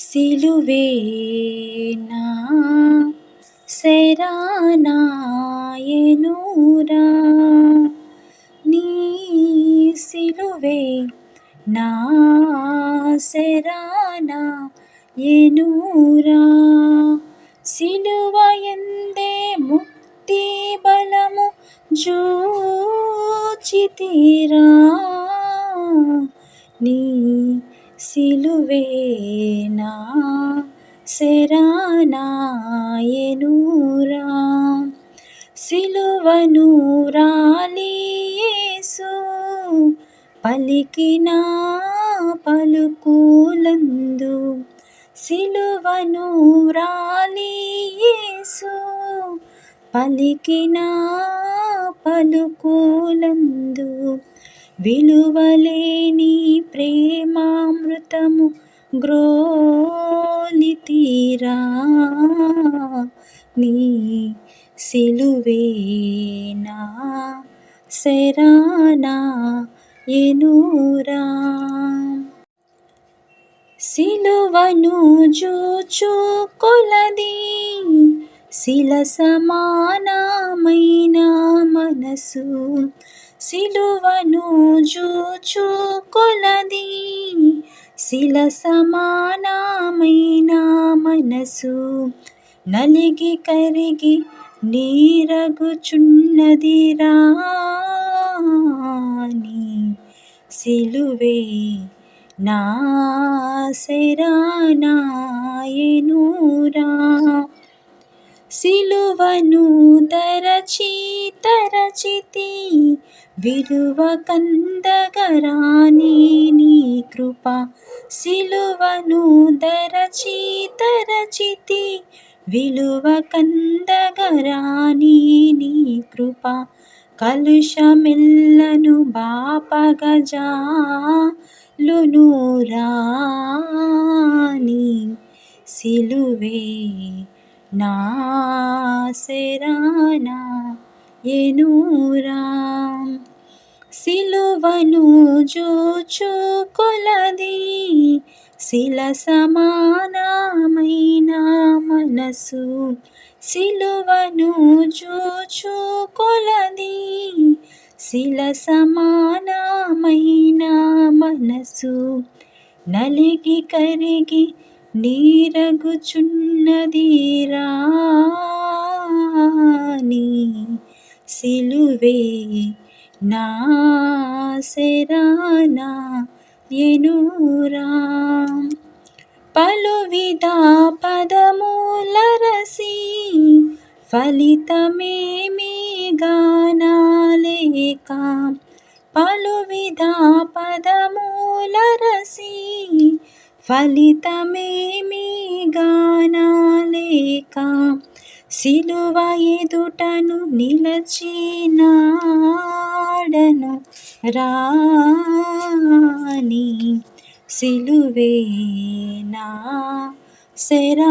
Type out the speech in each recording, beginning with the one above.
సిలువేనా? శరానాయనూరా నీ సిలువే నా శరానా ఎనూరా సిలువ ఎందే ముక్తి బలము జూచితిరా? నీ సిలువేనా? శరణాయనురా సిలువను రాలియేసు పలికిన పలుకులందు. సిలువను రాలియేసు పలికిన పలుకులందు. విలువలేని ప్రేమామృతము గ్రోలి తీరా. నీ సిలువేనా శరానా ఎనురా. సిలువను జూచు కొలది శిల సమానమైన మనసు. సిలువను జూచు కొలది శిల సమానమైన మనసు నలిగి కరిగి నీరగుచున్నదిరా సిలువే నా శరణాయనురా సిలువను తరచి తరచితి విలువ కందగరాని నీ కృప సిలువను దరచి తరచితి విలువ కందగరాని నీ కృప కలుషమెల్లను బాపగజాలును రాని సిలువే నా శరానా ఎనురా సిలువను జూచు కొలది శిల సమానమైన మనసు. సిలువను జూచు కొలది శిల సమానమైన మనసు. నలిగి కరిగి నీరగుచున్నది నీ సిలువే నా శరానా ఎనురా పలువిధ పదములరసి ఫలితమేమి గానాలేక పలువిధ పదములరసి ఫలితమేమి గానాలేక సిలువ ఎదుటను నిలచినాడను రాని సిలువేనా శరణాయనురా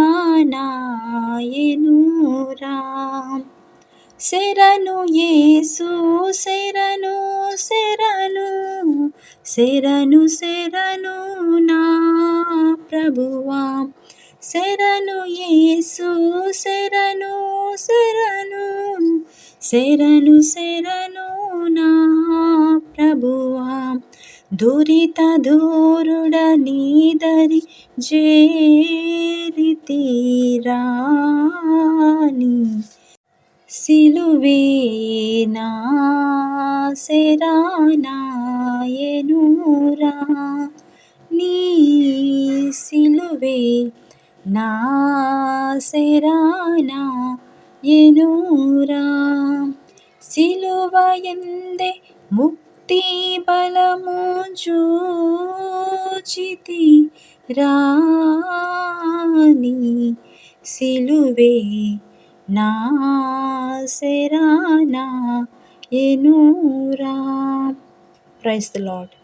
శరణు యేసు శరణు శరణు శరణు శరణు నా ప్రభువా. శరణు యేసు శరణు శరణు శరణు శరణు నా ప్రభువా. దురిత దూరుడ నీదరి జేరి తీరాని సిలువేనా శరానాయనురా నీ సిలువే నా శరానా ఎనురా సిలువ ఎందే ముక్తి బలము చూచితి రాని సిలువే నా శరానా ఎనురా. Praise the lord